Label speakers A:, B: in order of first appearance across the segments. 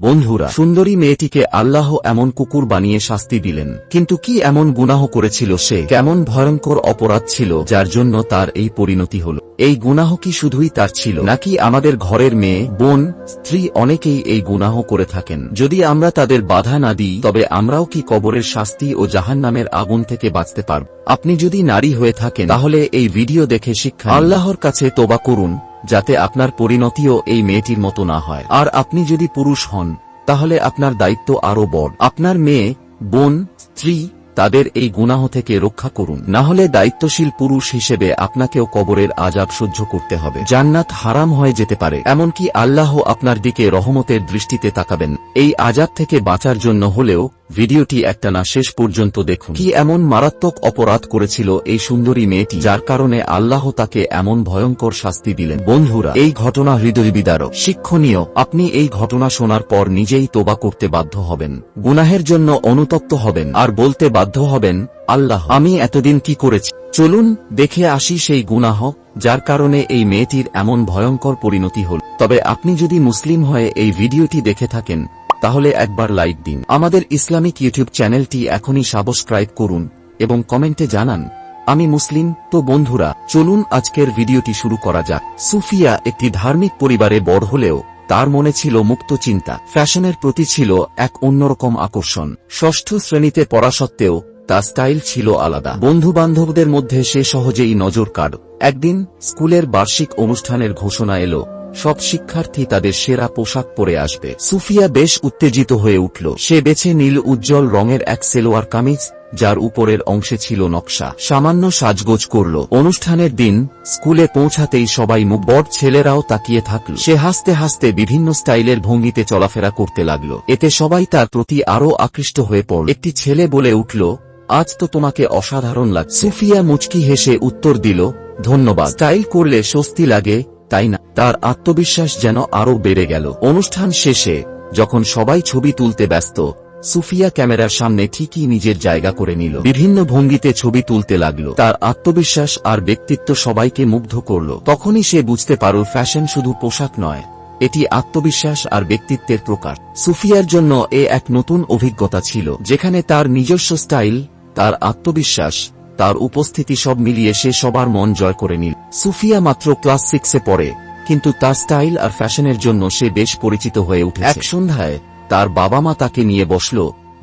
A: বন্ধুরা, সুন্দরী মেয়েটিকে আল্লাহ এমন কুকুর বানিয়ে শাস্তি দিলেন। কিন্তু কি এমন গুনাহ করেছিল সে? কেমন ভয়ঙ্কর অপরাধ ছিল যার জন্য তার এই পরিণতি হল? এই গুনাহ কি শুধুই তার ছিল, নাকি আমাদের ঘরের মেয়ে, বোন, স্ত্রী অনেকেই এই গুনাহ করে থাকেন? যদি আমরা তাদের বাধা না দিই, তবে আমরাও কি কবরের শাস্তি ও জাহান্নামের আগুন থেকে বাঁচতে পারব? আপনি যদি নারী হয়ে থাকেন, তাহলে এই ভিডিও দেখে শিক্ষা আল্লাহর কাছে তোবা করুন। যাতে আপনার পরিণতিও এই মেয়েটির মতো না হয়। আর আপনি যদি পুরুষ হন, তাহলে আপনার দায়িত্ব আরও বড়। আপনার মেয়ে, বোন, স্ত্রী তাদের এই গুনাহ থেকে রক্ষা করুন। না হলে দায়িত্বশীল পুরুষ হিসেবে আপনাকেও কবরের আজাব সহ্য করতে হবে। জান্নাত হারাম হয়ে যেতে পারে, এমনকি আল্লাহ আপনার দিকে রহমতের দৃষ্টিতে তাকাবেন। এই আজাব থেকে বাঁচার জন্য হলেও ভিডিওটি একটা না, শেষ পর্যন্ত দেখুন। কি এমন মারাত্মক অপরাধ করেছিল এই সুন্দরী মেয়েটি, যার কারণে আল্লাহ তাকে এমন ভয়ঙ্কর শাস্তি দিলেন। বন্ধুরা, এই ঘটনা হৃদয় বিদারক শিক্ষণীয়, আপনি এই ঘটনা শোনার পর নিজেই তোবা করতে বাধ্য হবেন। গুনাহের জন্য অনুতপ্ত হবেন, আর বলতে বাধ্য হবেন, আল্লাহ। আমি এতদিন কি করেছি? চলুন, দেখে আসি সেই গুনাহ, যার কারণে এই মেয়েটির এমন ভয়ঙ্কর পরিণতি হল। তবে আপনি যদি মুসলিম হয়ে এই ভিডিওটি দেখে থাকেন, তাহলে একবার লাইক দিন। আমাদের ইসলামিক ইউটিউব চ্যানেলটি এখনই সাবস্ক্রাইব করুন এবং কমেন্টে জানান, আমি মুসলিম, তো বন্ধুরা, চলুন আজকের ভিডিওটি শুরু করা যাক। সুফিয়া একটি ধার্মিক পরিবারে বড় হলেও তার মনে ছিল মুক্ত চিন্তা। ফ্যাশনের প্রতি ছিল এক অন্যরকম আকর্ষণ। ষষ্ঠ শ্রেণীতে পড়া সত্ত্বেও তার স্টাইল ছিল আলাদা। বন্ধু বান্ধবদের মধ্যে সে সহজেই নজর কাড়। একদিন স্কুলের বার্ষিক অনুষ্ঠানের ঘোষণা এলো। সব শিক্ষার্থী তাদের সেরা পোশাক পরে আসবে। সুফিয়া বেশ উত্তেজিত হয়ে উঠল। সে বেছে নীল উজ্জ্বল রঙের এক সেলোয়ার কামিজ, যার উপরের অংশে ছিল নকশা। সামান্য সাজগোজ করল। অনুষ্ঠানের দিন, স্কুলে পৌঁছাতেই সবাই মুখ বড় ছেলেরাও তাকিয়ে থাকল। সে হাসতে হাসতে বিভিন্ন স্টাইলের ভঙ্গিতে চলাফেরা করতে লাগল। এতে সবাই তার প্রতি আরও আকৃষ্ট হয়ে পড়ল। একটি ছেলে বলে উঠল, আজ তো তোমাকে অসাধারণ লাগছে। সুফিয়া মুচকি হেসে উত্তর দিল, ধন্যবাদ। স্টাইল করলে স্বস্তি লাগে তাই না? তার আত্মবিশ্বাস যেন আরও বেড়ে গেল। অনুষ্ঠান শেষে, যখন সবাই ছবি তুলতে ব্যস্ত, সুফিয়া ক্যামেরার সামনে ঠিকই নিজের জায়গা করে নিল। বিভিন্ন ভঙ্গিতে ছবি তুলতে লাগল। তার আত্মবিশ্বাস আর ব্যক্তিত্ব সবাইকে মুগ্ধ করল। তখনই সে বুঝতে পারল ফ্যাশন শুধু পোশাক নয়, এটি আত্মবিশ্বাস আর ব্যক্তিত্বের প্রকার সুফিয়ার জন্য এ এক নতুন অভিজ্ঞতা ছিল, যেখানে তার নিজস্ব স্টাইল, তার আত্মবিশ্বাস তার উপস্থিতি সব মিলিয়ে সে সবার মন জয় করে নিল। সুফিয়া মাত্র ক্লাস সিক্সে পড়ে, কিন্তু তার স্টাইল আর ফ্যাশনের জন্য সে বেশ পরিচিত হয়ে উঠে এক সন্ধ্যায় তার বাবা মা তাকে নিয়ে বসল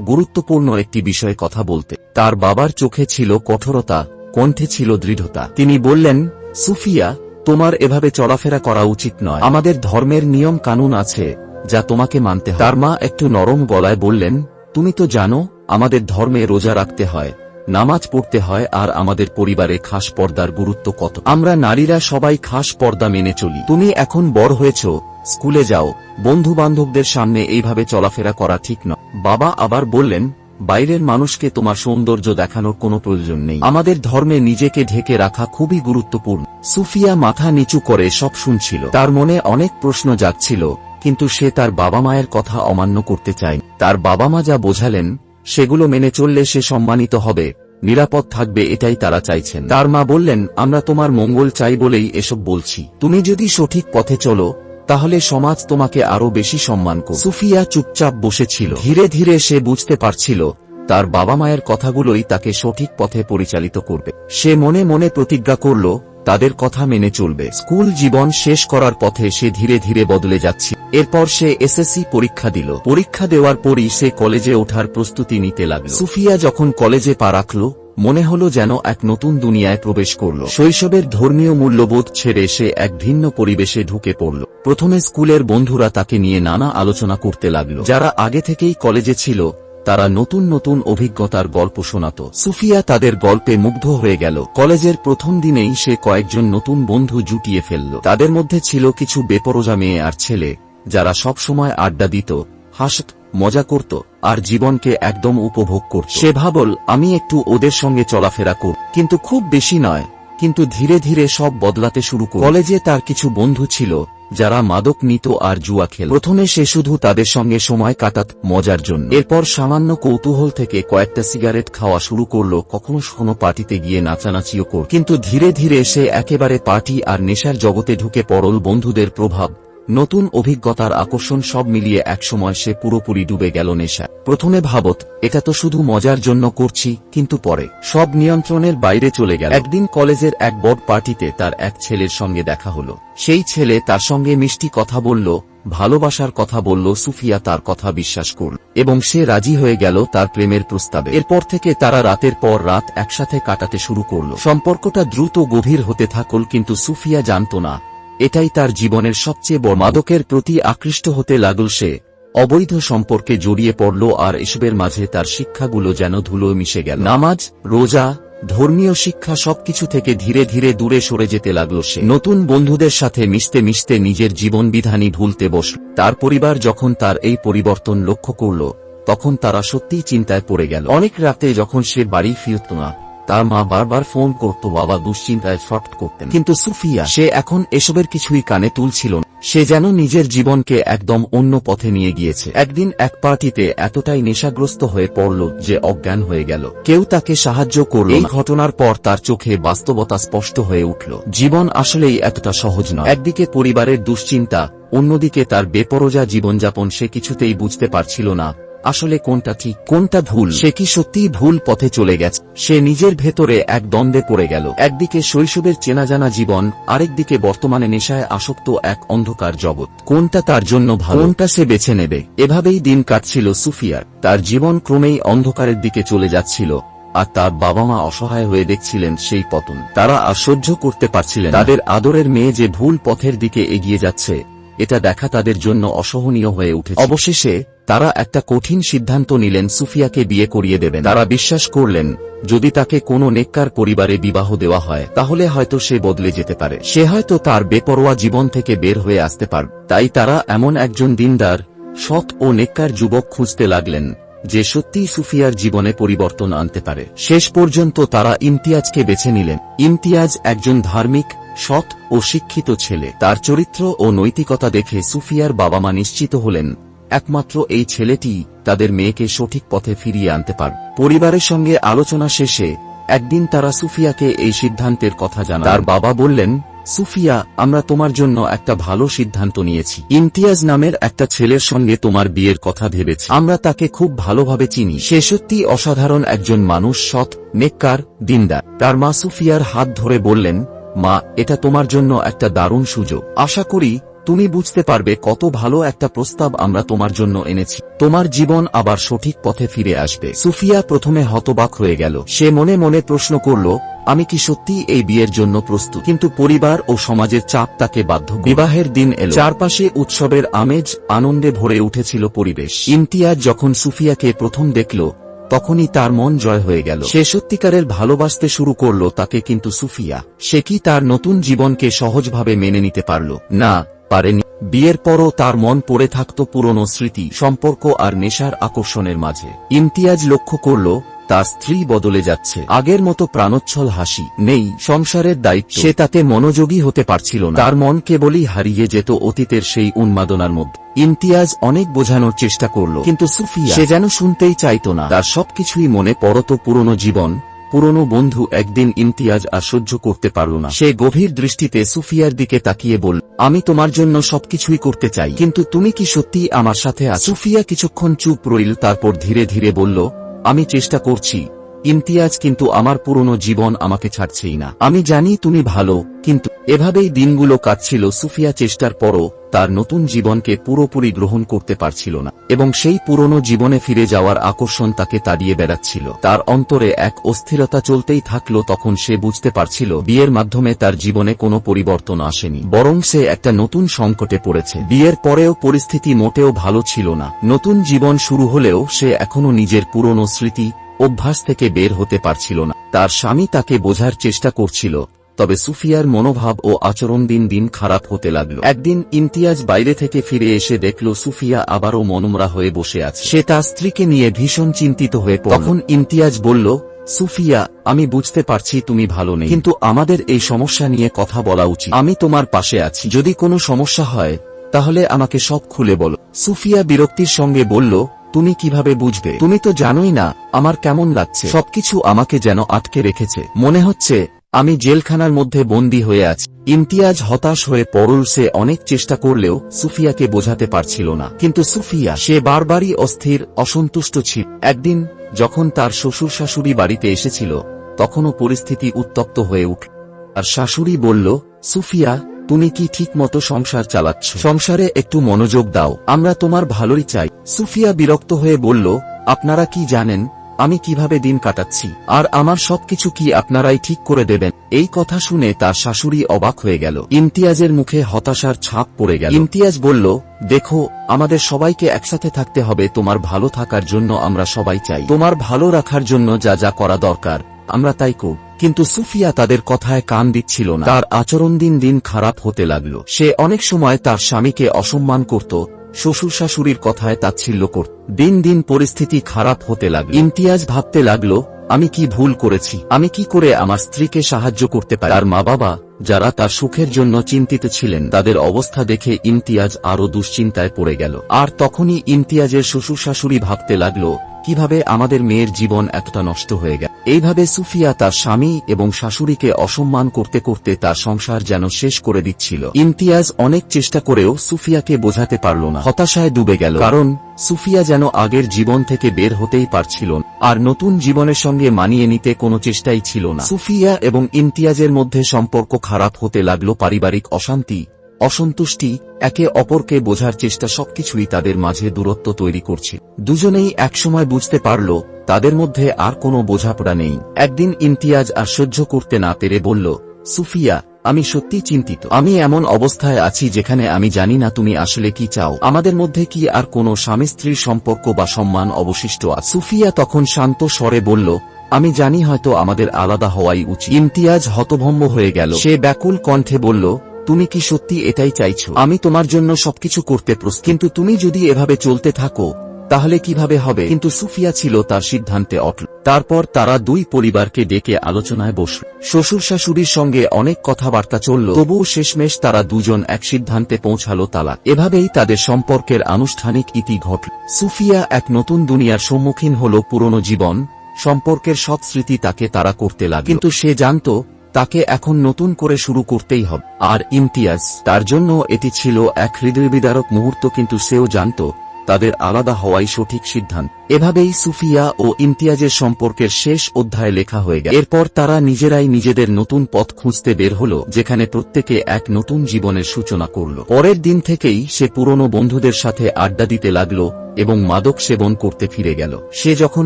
A: গুরুত্বপূর্ণ একটি বিষয়ে কথা বলতে। তার বাবার চোখে ছিল কঠোরতা, কণ্ঠে ছিল দৃঢ়তা। তিনি বললেন, সুফিয়া, তোমার এভাবে চলাফেরা করা উচিত নয়। আমাদের ধর্মের নিয়ম কানুন আছে যা তোমাকে মানতে তার মা একটু নরম গলায় বললেন, তুমি তো জানো, আমাদের ধর্মে রোজা রাখতে হয়। নামাজ পড়তে হয় আর আমাদের পরিবারে খাস পর্দার গুরুত্ব কত? আমরা নারীরা সবাই খাস পর্দা মেনে চলি। তুমি এখন বড় হয়েছ, স্কুলে যাও। বন্ধু বান্ধবদের সামনে এইভাবে চলাফেরা করা ঠিক নয়। বাবা আবার বললেন, বাইরের মানুষকে তোমার সৌন্দর্য দেখানোর কোনো প্রয়োজন নেই। আমাদের ধর্মে নিজেকে ঢেকে রাখা খুবই গুরুত্বপূর্ণ। সুফিয়া মাথা নিচু করে সব শুনছিল। তার মনে অনেক প্রশ্ন যাচ্ছিল কিন্তু সে তার বাবা মায়ের কথা অমান্য করতে চায় তার বাবা মা যা বোঝালেন সেগুলো মেনে চললে সে সম্মানিত হবে। নিরাপদ থাকবে এটাই তারা চাইছেন। তার মা বললেন, আমরা তোমার মঙ্গল চাই বলেই এসব বলছি। তুমি যদি সঠিক পথে চলো, তাহলে সমাজ তোমাকে আরও বেশি সম্মান করবে সুফিয়া চুপচাপ বসেছিল। ধীরে ধীরে সে বুঝতে পারছিল, তার বাবা মায়ের কথাগুলোই তাকে সঠিক পথে পরিচালিত করবে। সে মনে মনে প্রতিজ্ঞা করল তাদের কথা মেনে চলবে। স্কুল জীবন শেষ করার পথে সে ধীরে ধীরে বদলে যাচ্ছে। এরপর সে এসএসসি পরীক্ষা দিল। পরীক্ষা দেওয়ার পরই সে কলেজে ওঠার প্রস্তুতি নিতে লাগল। সুফিয়া যখন কলেজে পা রাখল, মনে হলো যেন এক নতুন দুনিয়ায় প্রবেশ করল। শৈশবের ধর্মীয় মূল্যবোধ ছেড়ে সে এক ভিন্ন পরিবেশে ঢুকে পড়ল। প্রথমে স্কুলের বন্ধুরা তাকে নিয়ে নানা আলোচনা করতে লাগল। যারা আগে থেকেই কলেজে ছিল তারা নতুন নতুন অভিজ্ঞতার গল্প শোনাত। সুফিয়া তাদের গল্পে মুগ্ধ হয়ে গেল। কলেজের প্রথম দিনেই সে কয়েকজন নতুন বন্ধু জুটিয়ে ফেলল। তাদের মধ্যে ছিল কিছু বেপরোজা মেয়ে আর ছেলে, যারা সব সময় আড্ডা দিত, হাসত, মজা করত আর জীবনকে একদম উপভোগ করত। সে ভাবল, আমি একটু ওদের সঙ্গে চলাফেরা কর কিন্তু খুব বেশি নয়, কিন্তু ধীরে ধীরে সব বদলাতে শুরু কলেজে তার কিছু বন্ধু ছিল যারা মাদক নিত আর জুয়া খেল প্রথমে সে শুধু তাদের সঙ্গে সময় কাটাত মজার জন্য। এরপর সামান্য কৌতূহল থেকে কয়েকটা সিগারেট খাওয়া শুরু করল, কখনো কোনো পার্টিতে গিয়ে নাচানাচিও কর কিন্তু ধীরে ধীরে সে একেবারে পার্টি আর নেশার জগতে ঢুকে পরল বন্ধুদের প্রভাব। নতুন অভিজ্ঞতার আকর্ষণ সব মিলিয়ে একসময় সে পুরোপুরি ডুবে গেল নেশা প্রথমে ভাবত, এটা তো শুধু মজার জন্য করছি, কিন্তু পরে। সব নিয়ন্ত্রণের বাইরে চলে গেল। একদিন কলেজের এক বড় পার্টিতে তার এক ছেলের সঙ্গে দেখা হলো। সেই ছেলে তার সঙ্গে মিষ্টি কথা বলল, ভালোবাসার কথা বলল, সুফিয়া তার কথা বিশ্বাস করল, এবং সে রাজি হয়ে গেল তার প্রেমের প্রস্তাবে। এরপর থেকে তারা রাতের পর রাত একসাথে কাটাতে শুরু করল। সম্পর্কটা দ্রুত গভীর হতে থাকল, কিন্তু সুফিয়া জানত না এটাই তার জীবনের সবচেয়ে বড় মাদকের প্রতি আকৃষ্ট হতে লাগল সে। অবৈধ সম্পর্কে জড়িয়ে পড়ল আর এসবের মাঝে তার শিক্ষাগুলো যেন ধুলো মিশে গেল। নামাজ, রোজা, ধর্মীয় শিক্ষা সবকিছু থেকে ধীরে ধীরে দূরে সরে যেতে লাগল সে। নতুন বন্ধুদের সাথে মিশতে মিশতে নিজের জীবন বিধানই ভুলতে বসল তার পরিবার যখন তার এই পরিবর্তন লক্ষ্য করল, তখন তারা সত্যিই চিন্তায় পড়ে গেল। অনেক রাতে যখন সে বাড়ি ফিরত না তার মা বারবার ফোন করত বাবা দুশ্চিন্তায় ফট করতেন। কিন্তু সুফিয়া সে এখন এসবের কিছুই কানে তুলছিল না। সে যেন নিজের জীবনকে একদম অন্য পথে নিয়ে গিয়েছে। একদিন এক পার্টিতে এতটাই নেশাগ্রস্ত হয়ে পড়ল যে অজ্ঞান হয়ে গেল। কেউ তাকে সাহায্য করল এই ঘটনার পর তার চোখে বাস্তবতা স্পষ্ট হয়ে উঠল। জীবন আসলেই এতটা সহজ নয়। একদিকে পরিবারের দুশ্চিন্তা অন্যদিকে তার বেপরোজা জীবনযাপন সে কিছুতেই বুঝতে পারছিল না। আসলে কোনটা ঠিক, কোনটা ভুল? সে কি সত্যিই ভুল পথে চলে গেছে? সে নিজের ভেতরে এক দ্বন্দ্বে পড়ে গেল। একদিকে শৈশবের চেনাজানা জীবন, আরেকদিকে বর্তমানে নেশায় আসক্ত এক অন্ধকার জগৎ। কোনটা তার জন্য ভালো? কোনটা সে বেছে নেবে? এভাবেই দিন কাটছিল সুফিয়ার। তার জীবন ক্রমেই অন্ধকারের দিকে চলে যাচ্ছিল, আর তার বাবা মা অসহায় হয়ে দেখছিলেন সেই পতন। তারা আর সহ্য করতে পারছিলেন তাদের আদরের মেয়ে যে ভুল পথের দিকে এগিয়ে যাচ্ছে, এটা দেখা তাদের জন্য অসহনীয় হয়ে উঠে অবশেষে তারা একটা কঠিন সিদ্ধান্ত নিলেন সুফিয়াকে বিয়ে করিয়ে দেবেন। তারা বিশ্বাস করলেন, যদি তাকে কোনো নেককার পরিবারে বিবাহ দেওয়া হয়, তাহলে হয়তো সে বদলে যেতে পারে। সে হয়তো তার বেপরোয়া জীবন থেকে বের হয়ে আসতে পারবে তাই তারা এমন একজন দিনদার, সৎ ও নেককার যুবক খুঁজতে লাগলেন, যে সত্যিই সুফিয়ার জীবনে পরিবর্তন আনতে পারে। শেষ পর্যন্ত তারা ইমতিয়াজকে বেছে নিলেন। ইমতিয়াজ একজন ধার্মিক, সৎ ও শিক্ষিত ছেলে। তার চরিত্র ও নৈতিকতা দেখে সুফিয়ার বাবা মা নিশ্চিত হলেন একমাত্র এই ছেলেটি তাদের মেয়েকে সঠিক পথে ফিরিয়ে আনতে পারবে পরিবারের সঙ্গে আলোচনা শেষে একদিন তারা সুফিয়াকে এই সিদ্ধান্তের কথা জানান তার বাবা বললেন, সুফিয়া, আমরা তোমার জন্য একটা ভালো সিদ্ধান্ত নিয়েছি। ইমতিয়াজ নামের একটা ছেলের সঙ্গে তোমার বিয়ের কথা ভেবেছি। আমরা তাকে খুব ভালোভাবে চিনি। সে সত্যি অসাধারণ একজন মানুষ, সৎ, নেককার, দিনদার। তার মা সুফিয়ার হাত ধরে বললেন, মা, এটা তোমার জন্য একটা দারুণ সুযোগ। আশা করি তুমি বুঝতে পারবে কত ভালো একটা প্রস্তাব আমরা তোমার জন্য এনেছি। তোমার জীবন আবার সঠিক পথে ফিরে আসবে। সুফিয়া প্রথমে হতবাক হয়ে গেল। সে মনে মনে প্রশ্ন করল, আমি কি সত্যি এই বিয়ের জন্য প্রস্তুত? কিন্তু পরিবার ও সমাজের চাপ তাকে বাধ্য বিবাহের দিন এল। চারপাশে উৎসবের আমেজ, আনন্দে ভরে উঠেছিল পরিবেশ। ইমতিয়াজ যখন সুফিয়াকে প্রথম দেখল, তখনই তার মন জয় হয়ে গেল। সে সত্যিকারের ভালোবাসতে শুরু করল তাকে কিন্তু সুফিয়া। সে কি তার নতুন জীবনকে সহজভাবে মেনে নিতে পারল? না পারেনি। বিয়ের পরও তার মন পড়ে থাকত পুরনো স্মৃতি, সম্পর্ক আর নেশার আকর্ষণের মাঝে। ইমতিয়াজ লক্ষ্য করল, তার স্ত্রী বদলে যাচ্ছে। আগের মতো প্রাণোচ্ছল হাসি নেই, সংসারের দায়িত্ব। সে তাতে মনোযোগী হতে পারছিল না। তার মন কেবলই হারিয়ে যেত অতীতের সেই উন্মাদনার মধ্যে। ইমতিয়াজ অনেক বোঝানোর চেষ্টা করল, কিন্তু সুফিয়া সে যেন শুনতেই চাইত না। তার সবকিছুই মনে পড়ত পুরনো জীবন পুরনো বন্ধু একদিন ইমতিয়াজ আর সহ্য করতে পারল না। সে গভীর দৃষ্টিতে সুফিয়ার দিকে তাকিয়ে বলল, আমি তোমার জন্য সবকিছুই করতে চাই, কিন্তু তুমি কি সত্যি আমার সাথে আছো? সুফিয়া কিছুক্ষণ চুপ রইল, তারপর ধীরে ধীরে বলল, আমি চেষ্টা করছি। ইমতিয়াজ কিন্তু আমার পুরনো জীবন আমাকে ছাড়ছেই না। আমি জানি তুমি ভালো, কিন্তু এভাবেই দিনগুলো কাটছিল। সুফিয়া চেষ্টার পরও তার নতুন জীবনকে পুরোপুরি গ্রহণ করতে পারছিল না, এবং সেই পুরনো জীবনে ফিরে যাওয়ার আকর্ষণ তাকে তাড়িয়ে বেড়াচ্ছিল। তার অন্তরে এক অস্থিরতা চলতেই থাকল তখন সে বুঝতে পারছিল বিয়ের মাধ্যমে তার জীবনে কোনো পরিবর্তন আসেনি। বরং সে একটা নতুন সংকটে পড়েছে। বিয়ের পরেও পরিস্থিতি মোটেও ভালো ছিল না। নতুন জীবন শুরু হলেও সে এখনও নিজের পুরনো স্মৃতি, অভ্যাস থেকে বের হতে পারছিল না। তার স্বামী তাকে বোঝার চেষ্টা করছিল তবে সুফিয়ার মনোভাব ও আচরণ দিন দিন খারাপ হতে লাগল। একদিন ইমতিয়াজ বাইরে থেকে ফিরে এসে দেখল সুফিয়া আবারও মনমরা হয়ে বসে আছে। সে তার স্ত্রীকে নিয়ে ভীষণ চিন্তিত হয়ে। তখন ইমতিয়াজ বলল, সুফিয়া, আমি বুঝতে পারছি তুমি ভালো নেই। কিন্তু আমাদের এই সমস্যা নিয়ে কথা বলা উচিত। আমি তোমার পাশে আছি। যদি কোনো সমস্যা হয়, তাহলে আমাকে সব খুলে বলো। সুফিয়া বিরক্তির সঙ্গে বলল, তুমি কীভাবে বুঝবে? তুমি তো জানোই না আমার কেমন লাগছে। সবকিছু আমাকে যেন আটকে রেখেছে। মনে হচ্ছে আমি জেলখানার মধ্যে বন্দী হয়ে আছি। ইমতিয়াজ হতাশ হয়ে পরল সে অনেক চেষ্টা করলেও সুফিয়াকে বোঝাতে পারছিল না। কিন্তু সুফিয়া, সে বারবারই অস্থির, অসন্তুষ্ট ছিল। একদিন, যখন তার শ্বশুর শাশুড়ি বাড়িতে এসেছিল, তখনও পরিস্থিতি উত্তপ্ত হয়ে উঠল। আর শাশুড়ি বলল, সুফিয়া, তুমি কি ঠিক মতো সংসার চালাচ্ছ? সংসারে একটু মনোযোগ দাও। আমরা তোমার ভালোই চাই। সুফিয়া বিরক্ত হয়ে বলল, আপনারা কি জানেন আমি কীভাবে দিন কাটাচ্ছি? আর আমার সবকিছু কি আপনারাই ঠিক করে দেবেন? এই কথা শুনে তার শাশুড়ি অবাক হয়ে গেল। ইমতিয়াজের মুখে হতাশার ছাপ পড়ে গেল। ইমতিয়াজ বলল, দেখো, আমাদের সবাইকে একসাথে থাকতে হবে। তোমার ভালো থাকার জন্য আমরা সবাই চাই। তোমার ভালো রাখার জন্য যা যা করা দরকার, আমরা তাই করব। কিন্তু সুফিয়া তাদের কথায় কান দিচ্ছিল না। তার আচরণ দিন দিন খারাপ হতে লাগল। সে অনেক সময় তার স্বামীকে অসম্মান করত শ্বশুর শাশুড়ির কথায় তাচ্ছিল্য করত দিন দিন পরিস্থিতি খারাপ হতে লাগল। ইমতিয়াজ ভাবতে লাগল, আমি কি ভুল করেছি? আমি কি করে আমার স্ত্রীকে সাহায্য করতে পারি? আর মা বাবা যারা তার সুখের জন্য চিন্তিত ছিলেন, তাদের অবস্থা দেখে ইমতিয়াজ আরও দুশ্চিন্তায় পড়ে গেল। আর তখনই ইমতিয়াজের শ্বশুর শাশুড়ি ভাবতে লাগল কীভাবে আমাদের মেয়ের জীবন এতটা নষ্ট হয়ে গেল? এইভাবে সুফিয়া তার স্বামী এবং শাশুড়িকে অসম্মান করতে করতে তার সংসার যেন শেষ করে দিচ্ছিল। ইমতিয়াজ অনেক চেষ্টা করেও সুফিয়াকে বোঝাতে পারল না। হতাশায় ডুবে গেল। কারণ, সুফিয়া যেন আগের জীবন থেকে বের হতেই পারছিল না। আর নতুন জীবনের সঙ্গে মানিয়ে নিতে কোনো চেষ্টাই ছিল না। সুফিয়া এবং ইমতিয়াজের মধ্যে সম্পর্ক খারাপ হতে লাগল পারিবারিক অশান্তি অসন্তুষ্টি একে অপরকে বোঝার চেষ্টা সবকিছুই তাদের মাঝে দূরত্ব তৈরি করছে। দুজনেই একসময় বুঝতে পারল, তাদের মধ্যে আর কোনো বোঝাপড়া নেই। একদিন ইমতিয়াজ আর সহ্য করতে না পেরে বলল, সুফিয়া, আমি সত্যি চিন্তিত। আমি এমন অবস্থায় আছি যেখানে আমি জানি না তুমি আসলে কি চাও। আমাদের মধ্যে কি আর কোনো স্বামী স্ত্রীর সম্পর্ক বা সম্মান অবশিষ্ট আছে? সুফিয়া তখন শান্ত স্বরে বলল, আমি জানি হয়তো আমাদের আলাদা হওয়াই উচিত। ইমতিয়াজ হতভম্ব হয়ে গেল। সে ব্যাকুল কণ্ঠে বলল তুমি কি সত্যি এটাই চাইছো? আমি তোমার জন্য সবকিছু করতে প্রস্তুত। কিন্তু তুমি যদি এভাবে চলতে থাকো, তাহলে কীভাবে হবে? কিন্তু সুফিয়া ছিল তার সিদ্ধান্তে অটল। তারপর তারা দুই পরিবারকে ডেকে আলোচনায় বসল। শ্বশুর শাশুড়ির সঙ্গে অনেক কথাবার্তা চলল। তবুও শেষমেশ তারা দুজন এক সিদ্ধান্তে পৌঁছালো তালা এভাবেই তাদের সম্পর্কের আনুষ্ঠানিক ইতি ঘটল। সুফিয়া এক নতুন দুনিয়ার সম্মুখীন হল পুরনো জীবন। সম্পর্কের সব স্মৃতি তাকে তারা করতে লাগে কিন্তু সে জানত তাকে এখন নতুন করে শুরু করতেই হবে। আর ইমতিয়াজ, তার জন্য এটি ছিল এক হৃদয়বিদারক মুহূর্ত, কিন্তু সেও জানত, তাদের আলাদা হওয়াই সঠিক সিদ্ধান্ত। এভাবেই সুফিয়া ও ইমতিয়াজের সম্পর্কের শেষ অধ্যায় লেখা হয়ে গেল। এরপর তারা নিজেরাই নিজেদের নতুন পথ খুঁজতে বের হল, যেখানে প্রত্যেকে এক নতুন জীবনের সূচনা করল। পরের দিন থেকেই সে পুরনো বন্ধুদের সাথে আড্ডা দিতে লাগল এবং মাদক সেবন করতে ফিরে গেল। সে যখন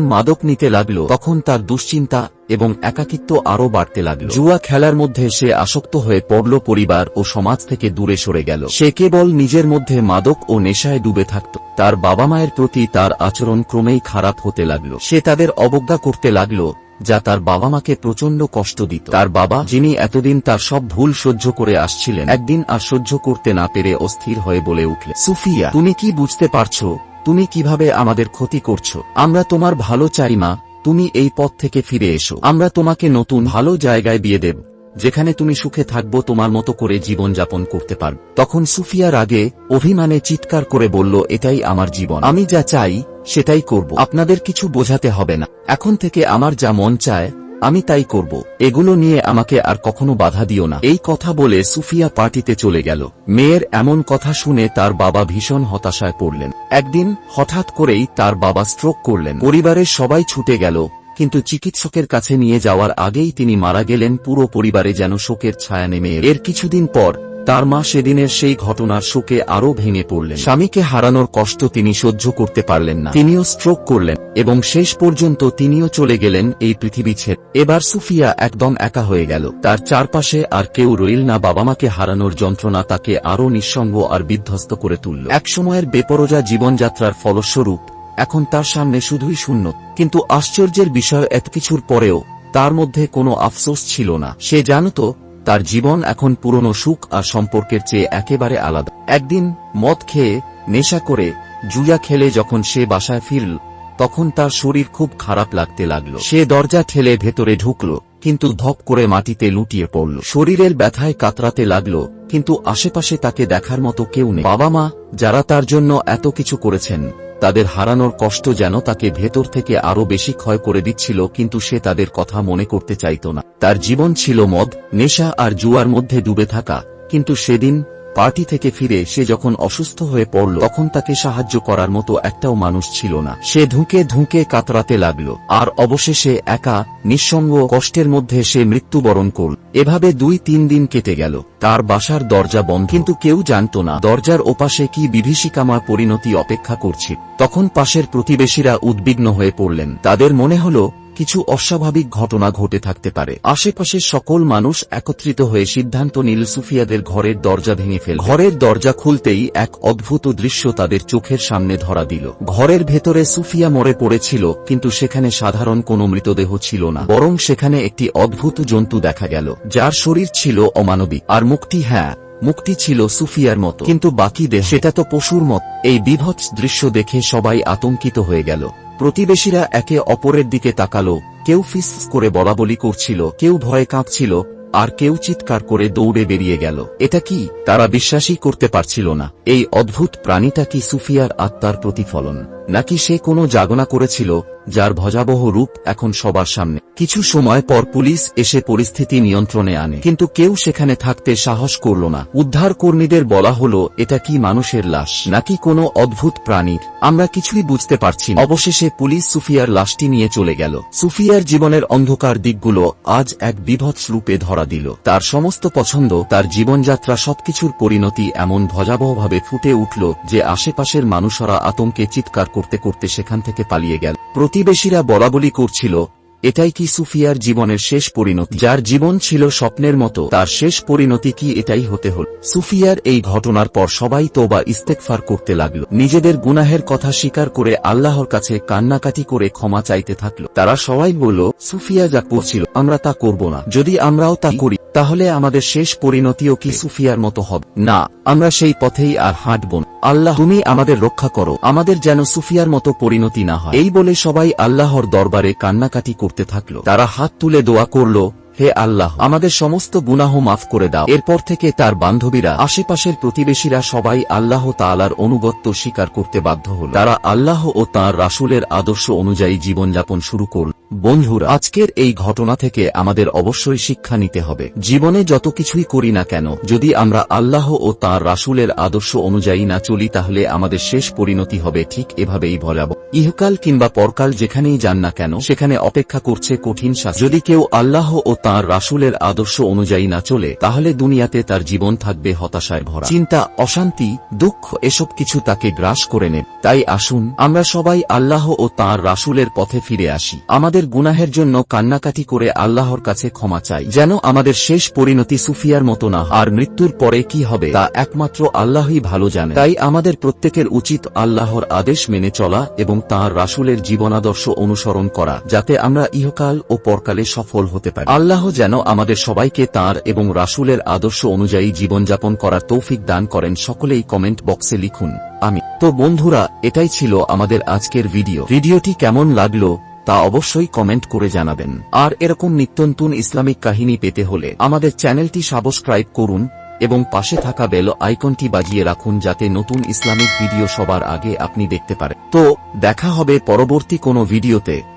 A: মাদক নিতে লাগল, তখন তার দুশ্চিন্তা এবং একাকিত্ব আরও বাড়তে লাগল। জুয়া খেলার মধ্যে সে আসক্ত হয়ে পড়ল পরিবার ও সমাজ থেকে দূরে সরে গেল। সে কেবল নিজের মধ্যে মাদক ও নেশায় ডুবে থাকত। তার বাবা মায়ের প্রতি তার আচরণ ক্রমেই খারাপ হতে লাগল। সে তাদের অবজ্ঞা করতে লাগল, যা তার বাবা মাকে প্রচণ্ড কষ্ট দিত। তার বাবা, যিনি এতদিন তার সব ভুল সহ্য করে আসছিলেন, একদিন আর সহ্য করতে না পেরে অস্থির হয়ে বলে উঠলে সুফিয়া, তুমি কি বুঝতে পারছ তুমি কীভাবে আমাদের ক্ষতি করছ? আমরা তোমার ভালো চাই মা, তুমি এই পথ থেকে ফিরে এসো। আমরা তোমাকে নতুন ভালো জায়গায় বিয়ে দেব, যেখানে তুমি সুখে থাকব, তোমার মতো করে জীবন যাপন করতে পার তখন সুফিয়ার আগে অভিমানে চিৎকার করে বলল, এটাই আমার জীবন। আমি যা চাই, সেটাই করব। আপনাদের কিছু বোঝাতে হবে না। এখন থেকে আমার যা মন চায় আমি তাই করব। এগুলো নিয়ে আমাকে আর কখনো বাধা দিও না। এই কথা বলে সুফিয়া পার্টিতে চলে গেল। মেয়ের এমন কথা শুনে তার বাবা ভীষণ হতাশায় পড়লেন। একদিন হঠাৎ করেই তার বাবা স্ট্রোক করলেন। পরিবারের সবাই ছুটে গেল, কিন্তু চিকিৎসকের কাছে নিয়ে যাওয়ার আগেই তিনি মারা গেলেন। পুরো পরিবারে যেন শোকের ছায়া নেমে এর কিছুদিন পর তার মা সেদিনের সেই ঘটনার শোকে আরও ভেঙে পড়লেন। স্বামীকে হারানোর কষ্ট তিনি সহ্য করতে পারলেন না। তিনিও স্ট্রোক করলেন এবং শেষ পর্যন্ত তিনিও চলে গেলেন এই পৃথিবী ছেড়ে। এবার সুফিয়া একদম একা হয়ে গেল। তার চারপাশে আর কেউ রইল না। বাবা মাকে হারানোর যন্ত্রণা তাকে আরও নিঃসঙ্গ আর বিধ্বস্ত করে তুলল। একসময়ের বেপরোজা জীবনযাত্রার ফলস্বরূপ এখন তার সামনে শুধুই শূন্য। কিন্তু আশ্চর্যের বিষয় এত কিছুর পরেও তার মধ্যে কোনো আফসোস ছিল না। সে জানত তার জীবন এখন পুরনো সুখ আর সম্পর্কের চেয়ে একেবারে আলাদা। একদিন মদ খেয়ে নেশা করে জুয়া খেলে যখন সে বাসায় ফিরল, তখন তার শরীর খুব খারাপ লাগতে লাগল। সে দরজা ঠেলে ভেতরে ঢুকল, কিন্তু ধপ করে মাটিতে লুটিয়ে পড়ল। শরীরের ব্যথায় কাতরাতে লাগল, কিন্তু আশেপাশে তাকে দেখার মতো কেউ নেই। বাবা মা, যারা তার জন্য এত কিছু করেছেন তাদের হারানোর কষ্ট যেন তাকে ভেতর থেকে আরও বেশি ক্ষয় করে দিচ্ছিল, কিন্তু সে তাদের কথা মনে করতে চাইত না। তার জীবন ছিল মদ, নেশা আর জুয়ার মধ্যে ডুবে থাকা, কিন্তু সেদিন পার্টি থেকে ফিরে সে যখন অসুস্থ হয়ে পড়ল, তখন তাকে সাহায্য করার মতো একটাও মানুষ ছিল না। সে ধুঁকে ধুঁকে কাতরাতে লাগল, আর অবশেষে একা, নিঃসঙ্গ কষ্টের মধ্যে সে মৃত্যুবরণ করল। এভাবে দুই তিন দিন কেটে গেল। তার বাসার দরজা বন্ধ। কিন্তু কেউ জানত না দরজার ওপাশে কি বিভীষিকাময় পরিণতি অপেক্ষা করছে। তখন পাশের প্রতিবেশীরা উদ্বিগ্ন হয়ে পড়লেন। তাদের মনে হলো কিছু অস্বাভাবিক ঘটনা ঘটে থাকতে পারে। আশেপাশের সকল মানুষ একত্রিত হয়ে সিদ্ধান্ত নিল সুফিয়াদের ঘরের দরজা ভেঙে ফেল। ঘরের দরজা খুলতেই এক অদ্ভুত দৃশ্য তাদের চোখের সামনে ধরা দিল। ঘরের ভেতরে সুফিয়া মরে পড়েছিল, কিন্তু সেখানে সাধারণ কোনো মৃতদেহ ছিল না। বরং সেখানে একটি অদ্ভুত জন্তু দেখা গেল, যার শরীর ছিল অমানবিক। আর মুক্তি হ্যাঁ মুক্তি ছিল সুফিয়ার মতো। কিন্তু বাকি দেহ, সেটা তো পশুর মত। এই বিভৎস দৃশ্য দেখে সবাই আতঙ্কিত হয়ে গেল। প্রতিবেশীরা একে অপরের দিকে তাকাল, কেউ ফিস করে বলাবলি করছিল, কেউ ভয়ে কাঁপছিল, আর কেউ চিৎকার করে দৌড়ে বেরিয়ে গেল। এটা কি? তারা বিশ্বাসই করতে পারছিল না। এই অদ্ভুত প্রাণীটা কি সুফিয়ার আত্মার প্রতিফলন? নাকি সে কোনো জাগনা করেছিল? যার ভজাবহ রূপ এখন সবার সামনে। কিছু সময় পর পুলিশ এসে পরিস্থিতি নিয়ন্ত্রণে আনে, কিন্তু কেউ সেখানে থাকতে সাহস করল না। উদ্ধার কর্মীদের বলা হলো, এটা কি মানুষের লাশ, নাকি কোনো অদ্ভুত প্রাণীর আমরা কিছুই বুঝতে পারছি অবশেষে পুলিশ সুফিয়ার লাশটি নিয়ে চলে গেল। সুফিয়ার জীবনের অন্ধকার দিকগুলো আজ এক বিভৎস রূপে ধরা দিল। তার সমস্ত পছন্দ, তার জীবনযাত্রা সবকিছুর পরিণতি এমন ভজাবহভাবে ফুটে উঠল যে আশেপাশের মানুষরা আতঙ্কে চিৎকার করতে করতে সেখান থেকে পালিয়ে গেল। প্রতিবেশীরা বলাবলি করছিল, এটাই কি সুফিয়ার জীবনের শেষ পরিণতি? যার জীবন ছিল স্বপ্নের মতো, তার শেষ পরিণতি কি এটাই হতে হল? সুফিয়ার এই ঘটনার পর সবাই তোবা ইস্তেকফার করতে লাগল। নিজেদের গুনাহের কথা স্বীকার করে আল্লাহর কাছে কান্নাকাটি করে ক্ষমা চাইতে থাকল। তারা সবাই বলল, সুফিয়া যা করছিল, আমরা তা করব না। যদি আমরাও তা করি তাহলে আমাদের শেষ পরিণতিও কি সুফিয়ার মতো হবে? না, আমরা সেই পথেই আর হাঁটব আল্লাহ, তুমি আমাদের রক্ষা করো। আমাদের যেন সুফিয়ার মতো পরিণতি না হয়। এই বলে সবাই আল্লাহর দরবারে কান্নাকাটি করতে থাকল। তারা হাত তুলে দোয়া করল হে আল্লাহ, আমাদের সমস্ত গুনাহ মাফ করে দাও। এরপর থেকে তার বান্ধবীরা, আশেপাশের প্রতিবেশীরা সবাই আল্লাহ তালার অনুগত্য স্বীকার করতে বাধ্য হল। তারা আল্লাহ ও তাঁর রাসূলের আদর্শ অনুযায়ী জীবনযাপন শুরু করল। বন্ধুর, আজকের এই ঘটনা থেকে আমাদের অবশ্যই শিক্ষা নিতে হবে। জীবনে যত কিছুই করি না কেন, যদি আমরা আল্লাহ ও তাঁর রাসূলের আদর্শ অনুযায়ী না চলি, তাহলে আমাদের শেষ পরিণতি হবে ঠিক এভাবেই ভয়াবহ। ইহকাল কিংবা পরকাল যেখানেই যান না কেন, সেখানে অপেক্ষা করছে কঠিন শাস্তি। যদি কেউ আল্লাহ ও তাঁর রাসূলের আদর্শ অনুযায়ী না চলে, তাহলে দুনিয়াতে তার জীবন থাকবে হতাশায় ভরা। চিন্তা, অশান্তি, দুঃখ এসব কিছু তাকে গ্রাস করে নেবে তাই আসুন, আমরা সবাই আল্লাহ ও তাঁর রাসূলের পথে ফিরে আসি। আমাদের গুনাহের জন্য কান্নাকাটি করে আল্লাহর কাছে ক্ষমা চাই, যেন আমাদের শেষ পরিণতি সুফিয়ার মতো না। আর মৃত্যুর পরে কি হবে, তা একমাত্র আল্লাহই ভালো জানে। তাই আমাদের প্রত্যেকের উচিত আল্লাহর আদেশ মেনে চলা এবং তাঁর রাসূলের জীবনাদর্শ অনুসরণ করা, যাতে আমরা ইহকাল ও পরকালে সফল হতে পারি। আল্লাহ যেন আমাদের সবাইকে তাঁর এবং রাসূলের আদর্শ অনুযায়ী জীবনযাপন করার তৌফিক দান করেন, সকলেই কমেন্ট বক্সে লিখুন। আমি তো বন্ধুরা, এটাই ছিল আমাদের আজকের ভিডিও। ভিডিওটি কেমন লাগল তা অবশ্যই কমেন্ট করে জানাবেন। আর এরকম নিত্যন্তন ইসলামিক কাহিনী পেতে হলে আমাদের চ্যানেলটি সাবস্ক্রাইব করুন এবং পাশে থাকা বেল আইকনটি বাজিয়ে রাখুন যাতে নতুন ইসলামিক ভিডিও সবার আগে আপনি দেখতে পারেন। তো, দেখা হবে পরবর্তী কোনো ভিডিওতে।